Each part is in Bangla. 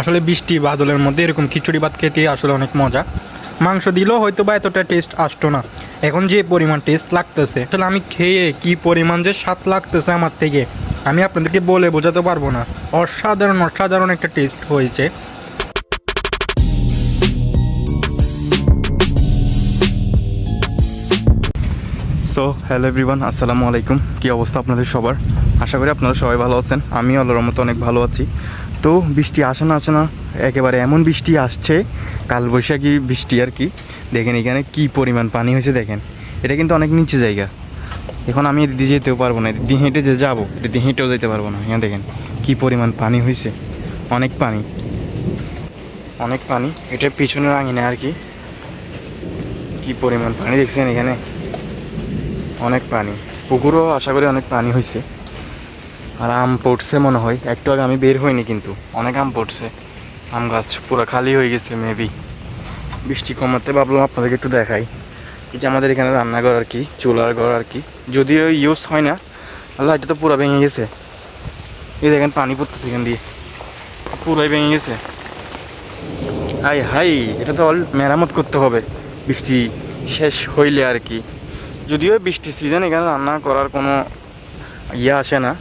আসলে বৃষ্টি বাদলের মধ্যে এরকম খিচুড়ি ভাত খেতে আসলে অনেক মজা। মাংস দিলেও হয়তো বা এতটা টেস্ট আসতো না। এখন যে পরিমাণ টেস্ট লাগতেছে, আসলে আমি খেয়ে কি পরিমাণ যে স্বাদ লাগতেছে আমার থেকে, আমি আপনাদেরকে বলে বোঝাতে পারব না। অসাধারণ অসাধারণ একটা টেস্ট হয়েছে। সো হ্যালো এভরিওয়ান আসসালামু আলাইকুম। কী অবস্থা আপনাদের সবার? আশা করি আপনারা সবাই ভালো আছেন। আমি আল্লাহর মতো অনেক ভালো আছি। তো বৃষ্টি আসে না আসে না, একেবারে এমন বৃষ্টি আসছে, কালবৈশাখী বৃষ্টি আর কি। দেখেন এখানে কি পরিমাণ পানি হয়েছে, দেখেন। এটা কিন্তু অনেক নিচে জায়গা। এখন আমি এদিকে যেতেও পারব না, এদিকে হেঁটে যে যাব, এদিকে হেঁটেও যেতে পারব না। হ্যাঁ দেখেন কি পরিমাণ পানি হয়েছে। অনেক পানি। অনেক পানি। এটা পিছনের আঙিনে আর কি। কি পরিমাণ পানি দেখছেন এখানে? অনেক পানি। পুকুরও আশা করি অনেক পানি হয়েছে। আর আম পড়ছে মনে হয়। একটু আগে আমি বের হইনি কিন্তু। অনেক আম পড়ছে। আম গাছ পুরো খালি হয়ে গেছে মেবি বৃষ্টি কমাতে ভাবলাম আপনাদেরকে একটু দেখাই। এই যে আমাদের এখানে রান্নাঘর আর কি, চুলার ঘর আর কি। যদিও ইউজ হয় না আল্লাহ এটা তো পুরো ভেঙে গেছে। এই দেখেন পানি পড়তেছে এখান দিয়ে। পুরাই ভেঙে গেছে। হাই হাই, এটা তো অল মেরামত করতে হবে। বৃষ্টি শেষ হইলে আর কি। যদিও বৃষ্টির সিজন এখানে রান্না করার কোনো ইয়ে আসে না।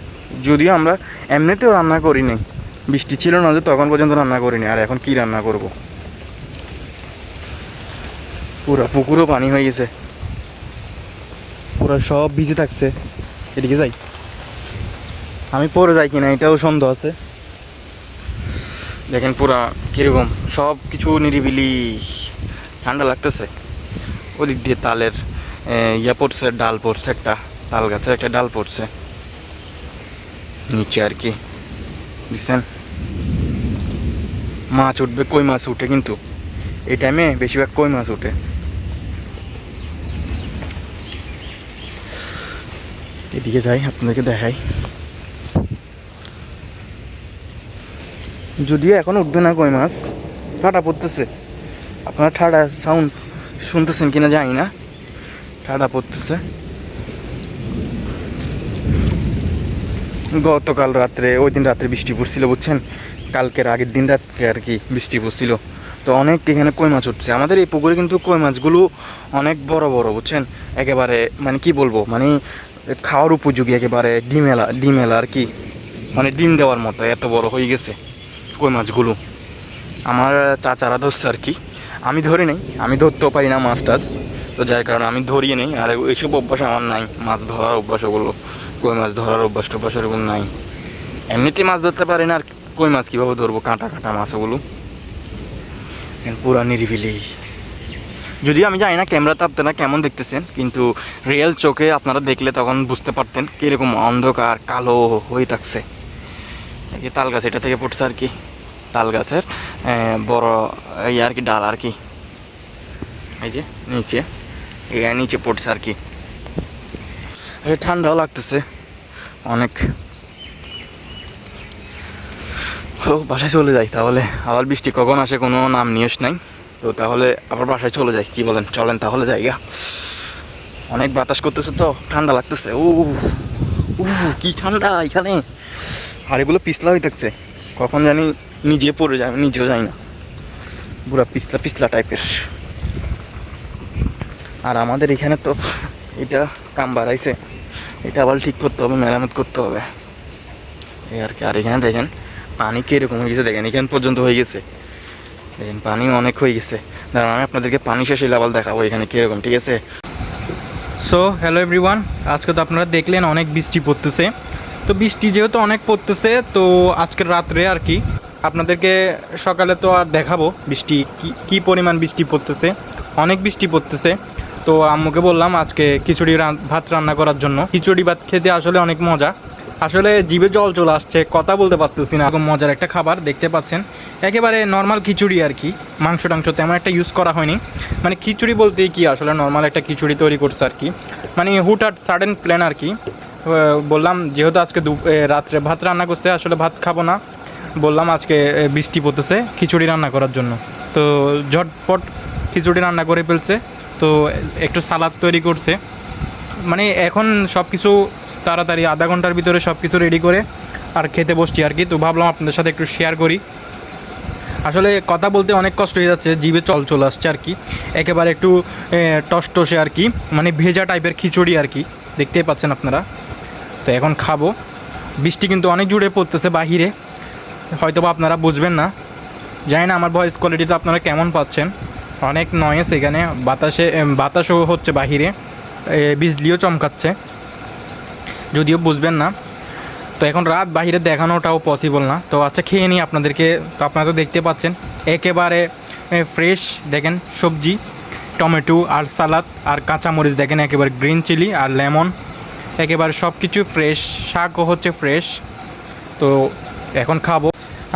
যদিও আমরা এমনিতেও রান্না করি নাই বৃষ্টি ছিল না যে তখন পর্যন্ত রান্না করিনি। আর এখন কি রান্না করব? পুরো পুকুরও পানি হয়ে গেছে। পুরো সব ভিজে থাকছে। এদিকে যাই। আমি পরে যাই কিনা এটাও সন্দেহ আছে। দেখেন পুরা কীরকম সব কিছু নিরিবিলি। ঠান্ডা লাগতেছে। ওদিক দিয়ে তালের ইয়া পড়ছে ডাল পড়ছে একটা তাল গাছের একটা ডাল পড়ছে। নিচে আর কি। বুঝছেন মাছ উঠবে, কই মাছ উঠে কিন্তু? এই টাইমে বেশিরভাগ কই মাছ উঠে? এদিকে যাই, আপনাদেরকে দেখাই। যদিও এখন উঠবে না কই মাছ ঠাটা পড়তেছে। আপনারা ঠাডা সাউন্ড শুনতেছেন কিনা জানি না। ঠাডা পড়তেছে। গতকাল রাত্রে, ওই দিন রাত্রে বৃষ্টি পড়ছিল, বুঝছেন? কালকের আগের দিন রাত্রে আর কি বৃষ্টি পড়ছিল। তো অনেক এখানে কই মাছ উঠছে। আমাদের এই পুকুরে কিন্তু কই মাছগুলো অনেক বড় বড়, বুঝছেন? একেবারে মানে কি বলব? মানে খাওয়ার উপযোগী একেবারে, ডিমেলা ডিমেলা আর কি। মানে ডিম দেওয়ার মতো, এত বড় হয়ে গেছে কই মাছগুলো। আমার চাচারা ধরছে আর কি। আমি ধরি নেই, আমি ধরতেও পারি না মাছ টাছ। তো যার কারণে আমি ধরিয়ে নেই, আর এইসব অভ্যাস আমার নাই, মাছ ধরার অভ্যাস ওগুলো। কই মাছ ধরার অভ্যাস টভ্যাস ওরকম নাই। এমনিতে মাছ ধরতে পারি না, আর কই মাছ কীভাবে ধরবো? কাঁটা কাঁটা মাছ ওগুলো। পুরা নিরিবিলি। যদিও আমি জানি না ক্যামেরাতে আপনারা কেমন দেখতেছেন, কিন্তু রিয়েল চোখে আপনারা দেখলে তখন বুঝতে পারতেন কীরকম অন্ধকার, কালো হয়ে থাকছে। এই তাল গাছ এটা থেকে পড়ছে আর কি। তাল গাছের বড় এই আর কি ডাল আর কি। এই যে নিচে, এই নিচে পড়ছে আর কি। ঠান্ডাও লাগতেছে। অনেক। ও, বাসায় চলে যাই তাহলে। আবার বৃষ্টি কখন আসে কোনো নাম নিয়েস নাই। তো তাহলে আবার বাসায় চলে যাই, কি বলেন? চলেন তাহলে জায়গা অনেক বাতাস করতেছে তো, ঠান্ডা লাগতেছে। ও উ কি ঠান্ডা এখানে। আর এগুলো পিছলা হয়ে থাকছে কখন জানি নিজে পড়ে যায়, নিজেও যাই না। পুরা পিছলা পিছলা টাইপের আর আমাদের এখানে তো এটা কাম বাড়াইছে। এটা আবার ঠিক করতে হবে, মেরামত করতে হবে। এই আর কি, আর এখানে দেখেন, পানি কীরকম হয়ে গেছে দেখেন, এখান পর্যন্ত হয়ে গেছে। দেখেন, পানি অনেক হয়ে গেছে। দাঁড়ান, আমি আপনাদেরকে পানি শেষে আবার দেখাবো এখানে কীরকম, ঠিক আছে? সো হ্যালো এভরিওয়ান আজকে তো আপনারা দেখলেন অনেক বৃষ্টি পড়তেছে। তো বৃষ্টি যেহেতু অনেক পড়তেছে, তো আজকের রাত্রে আর কি, আপনাদেরকে সকালে তো আর দেখাবো বৃষ্টি কী পরিমাণ বৃষ্টি পড়তেছে। অনেক বৃষ্টি পড়তেছে। তো আম্মুকে বললাম আজকে খিচুড়ি ভাত রান্না করার জন্য। খিচুড়ি ভাত খেতে আসলে অনেক মজা। আসলে জিভে জল চলে আসছে, কথা বলতে পারতেছি না। এরকম মজার একটা খাবার, দেখতে পাচ্ছেন। একেবারে নর্মাল খিচুড়ি আর কি। মাংস টাংস তেমন একটা ইউজ করা হয়নি। মানে খিচুড়ি বলতে কি, আসলে নর্মাল একটা খিচুড়ি তৈরি করছে আর কি। মানে হুট হুটহাট সাডেন প্ল্যান আর কি। বললাম যেহেতু আজকে রাত্রে ভাত রান্না করছে, আসলে ভাত খাব না। বললাম আজকে বৃষ্টি পড়তেছে খিচুড়ি রান্না করার জন্য। তো ঝটপট খিচুড়ি রান্না করে ফেলছে। তো একটু সালাদ তৈরি করছে। মানে এখন সব কিছু তাড়াতাড়ি, আধা ঘণ্টার ভিতরে সব কিছু রেডি করে আর খেতে বসছি আর কি। তো ভাবলাম আপনাদের সাথে একটু শেয়ার করি। আসলে কথা বলতে অনেক কষ্ট হয়ে যাচ্ছে, জিভে চল চলে আসছে আর কি। একেবারে একটু টসটসে আর কি মানে ভেজা টাইপের খিচুড়ি আর কি। দেখতেই পাচ্ছেন আপনারা। তো এখন খাব। বৃষ্টি কিন্তু অনেক জুড়ে পড়তেছে বাহিরে। হয়তো বা আপনারা বুঝবেন না। জানি না আমার ভয়েস কোয়ালিটিটা আপনারা কেমন পাচ্ছেন। অনেক নয়েস এখানে। বাতাসে বাতাসও হচ্ছে বাহিরে। বিজলিও চমকাচ্ছে। যদিও বুঝবেন না। তো এখন রাত বাহিরে দেখানোটাও পসিবল না। তো আচ্ছা খেয়ে নিই আপনাদেরকে। তো আপনারা তো দেখতে পাচ্ছেন, একেবারে ফ্রেশ দেখেন, সবজি, টমেটো আর সালাদ আর কাঁচামরিচ, দেখেন, একেবারে গ্রিন চিলি আর লেমন একেবারে সব কিছু ফ্রেশ শাকও হচ্ছে ফ্রেশ তো এখন খাব।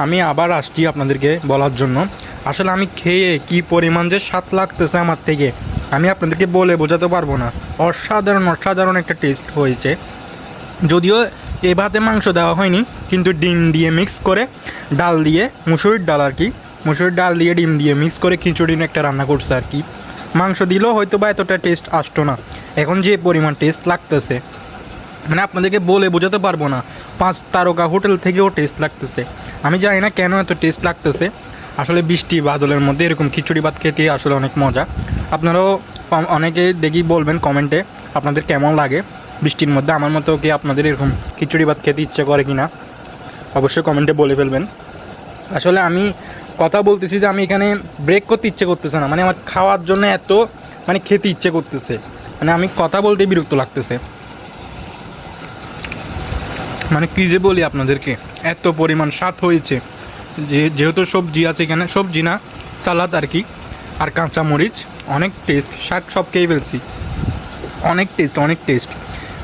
আমি আবার আসছি আপনাদেরকে বলার জন্য। আসলে আমি খেয়ে কি পরিমাণ যে স্বাদ লাগতেছে আমার থেকে, আমি আপনাদেরকে বলে বোঝাতে পারব না। অসাধারণ অসাধারণ একটা টেস্ট হয়েছে। যদিও এ ভাতে মাংস দেওয়া হয়নি, কিন্তু ডিম দিয়ে মিক্স করে ডাল দিয়ে মুসুরির ডাল আর কি, মুসুরির ডাল দিয়ে ডিম দিয়ে মিক্স করে খিচুড়ি একটা রান্না করছে আর কি। মাংস দিলেও হয়তো বা এতটা টেস্ট আসতো না। এখন যে পরিমাণ টেস্ট লাগতেছে মানে আপনাদেরকে বলে বোঝাতে পারব না, পাঁচ তারকা হোটেল থেকেও টেস্ট লাগতেছে। আমি জানি না কেন এত টেস্ট লাগতেছে। আসলে বৃষ্টি বাদলের মধ্যে এরকম খিচুড়ি ভাত খেতে আসলে অনেক মজা। আপনারাও অনেকে দেখি বলবেন কমেন্টে আপনাদের কেমন লাগে বৃষ্টির মধ্যে। আমার মতো কি আপনাদের এরকম খিচুড়ি ভাত খেতে ইচ্ছে করে কি না অবশ্যই কমেন্টে বলে ফেলবেন। আসলে আমি কথা বলতেছি যে আমি এখানে ব্রেক করতে ইচ্ছে করতেছে না। মানে আমার খাওয়ার জন্য এত মানে খেতে ইচ্ছে করতেছে। মানে আমি কথা বলতে বিরক্ত লাগতেছে। মানে কী যে বলি আপনাদেরকে, এত পরিমাণ স্বাদ হয়েছে। যে যেহেতু সবজি আছে এখানে, সবজি না, সালাদ আর কি, আর কাঁচা মরিচ, অনেক টেস্ট শাক সব খেয়ে ফেলছি। অনেক টেস্ট অনেক টেস্ট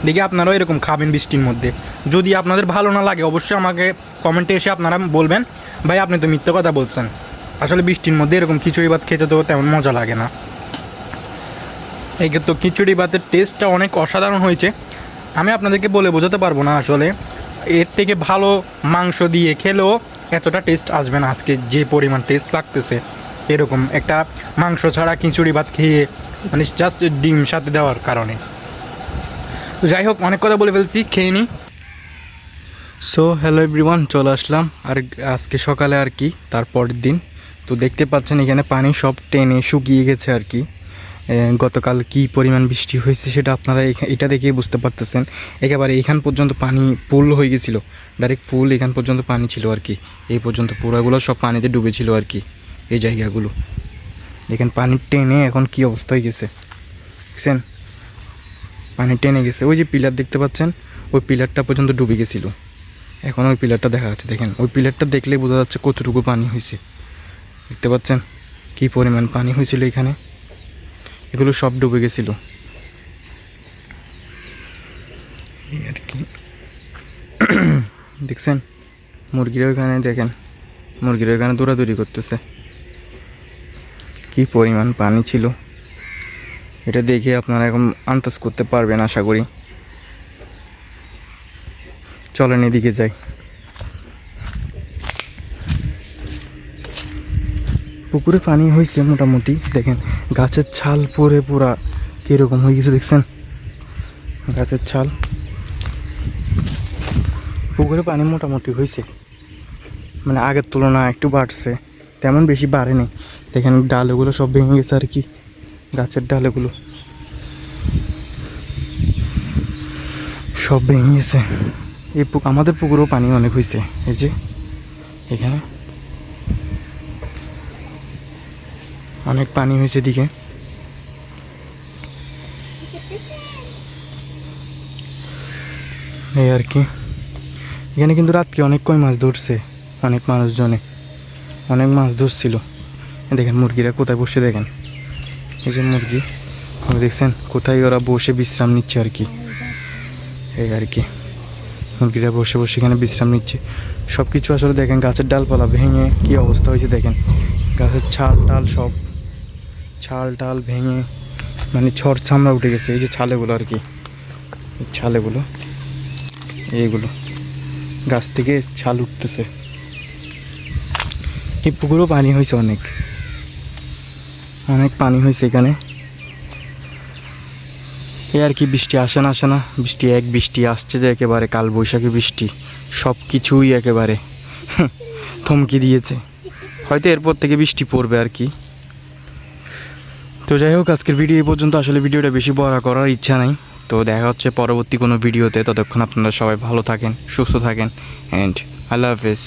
দেখি আপনারাও এরকম খাবেন বৃষ্টির মধ্যে। যদি আপনাদের ভালো না লাগে, অবশ্যই আমাকে কমেন্টে এসে আপনারা বলবেন। ভাই, আপনি তো মিথ্যে কথা বলছেন। আসলে বৃষ্টির মধ্যে এরকম খিচুড়ি ভাত খেতে তো তেমন মজা লাগে না। এই তো খিচুড়ি ভাতের টেস্টটা অনেক অসাধারণ হয়েছে। আমি আপনাদেরকে বলে বোঝাতে পারব না আসলে। এর থেকে ভালো মাংস দিয়ে খেলেও এতটা টেস্ট আসবে না আজকে, যে পরিমাণ টেস্ট লাগতেছে, এরকম একটা মাংস ছাড়া খিচুড়ি ভাত খেয়ে মানে জাস্ট ডিম সাথে দেওয়ার কারণে। তো যাই হোক, অনেক কথা বলে ফেলছি, খেয়ে নিই সো হ্যালো এভরিওয়ান চলে আসলাম। আর আজকে সকালে আর কি, তারপরের দিন। তো দেখতে পাচ্ছেন এখানে পানি সব টেনে শুকিয়ে গেছে আর কি। গতকাল কি পরিমাণ বৃষ্টি হয়েছে সেটা আপনারা এটা দেখেই বুঝতে পারতেছেন। একেবারে এখান পর্যন্ত পানি ফুল হয়ে গেছিল। ডাইরেক্ট ফুল এখান পর্যন্ত পানি ছিল আর কি। এই পর্যন্ত পুরাগুলো সব পানিতে ডুবেছিল আর কি, এই জায়গাগুলো। দেখেন পানি টেনে এখন কি অবস্থা হয়ে গেছে। দেখছেন পানি টেনে গেছে। ওই যে পিলার দেখতে পাচ্ছেন, ওই পিলারটা পর্যন্ত ডুবে গেছিল। এখন ওই পিলারটা দেখা যাচ্ছে, দেখেন। ওই পিলারটা দেখলে বোঝা যাচ্ছে কতটুকু পানি হয়েছে। দেখতে পাচ্ছেন কি পরিমাণ পানি হয়েছিল এখানে। এগুলো সব ডুবে গেছিল। এই আর কি। দেখছেন? মুরগিরা ওখানে দেখেন। মুরগিরা ওখানে দৌড়াদৌড়ি করতেছে। কি পরিমাণ পানি ছিল। এটা দেখে আপনারা এখন আন্দাজ করতে পারবেন, আশা করি। চলেন এদিকে যাই। পুকুরে পানি হয়েছে মোটামুটি। দেখেন, গাছের ছাল পরে পুরা কীরকম হয়ে গেছে, দেখছেন? গাছের ছাল। পুকুরে পানি মোটামুটি হয়েছে মানে আগের তুলনায় একটু বাড়ছে, তেমন বেশি বাড়েনি দেখেন, ডালগুলো সব ভেঙে গেছে আর কি, গাছের ডালেগুলো। সব ভেঙে গেছে। এই আমাদের পুকুরেও পানি অনেক হয়েছে এই যে, এখানে। অনেক পানি হয়েছে দিকে এই আর কি। এখানে কিন্তু রাত্রে অনেক কই মাছ ধরছে, অনেক মানুষজনে। অনেক মাছ ধরছিল। দেখেন মুরগিরা কোথায় বসে দেখেন। এই যে মুরগি দেখছেন? কোথায় ওরা বসে বিশ্রাম নিচ্ছে আর কি। এই আর কি। মুরগিরা বসে বসে এখানে বিশ্রাম নিচ্ছে। সব কিছু আসলে দেখেন গাছের ডালপালা ভেঙে কি অবস্থা হয়েছে দেখেন। গাছের ছাল টাল সব। ছাল টাল ভেঙে মানে ছড় ছামড়া উঠে গেছে, এই যে ছালেগুলো আর কি। ছালেগুলো, এইগুলো। গাছ থেকে ছাল উঠতেছে। এই পুকুরও পানি হয়েছে অনেক। অনেক পানি হয়েছে এখানে। এই আর কি বৃষ্টি আসে না আসে না, বৃষ্টি এক, বৃষ্টি আসছে যে একেবারে কাল বৈশাখী বৃষ্টি। সব কিছুই একেবারে থমকি দিয়েছে। হয়তো এরপর থেকে বৃষ্টি পড়বে আর কি। তো যাই হোক, আজকের ভিডিও এই পর্যন্ত। আসলে ভিডিওটা বেশি বড় করার ইচ্ছা নাই। তো দেখা হচ্ছে পরবর্তী কোনো ভিডিওতে ততক্ষণ আপনারা সবাই ভালো থাকেন, সুস্থ থাকেন অ্যান্ড আল্লাহ হাফেজ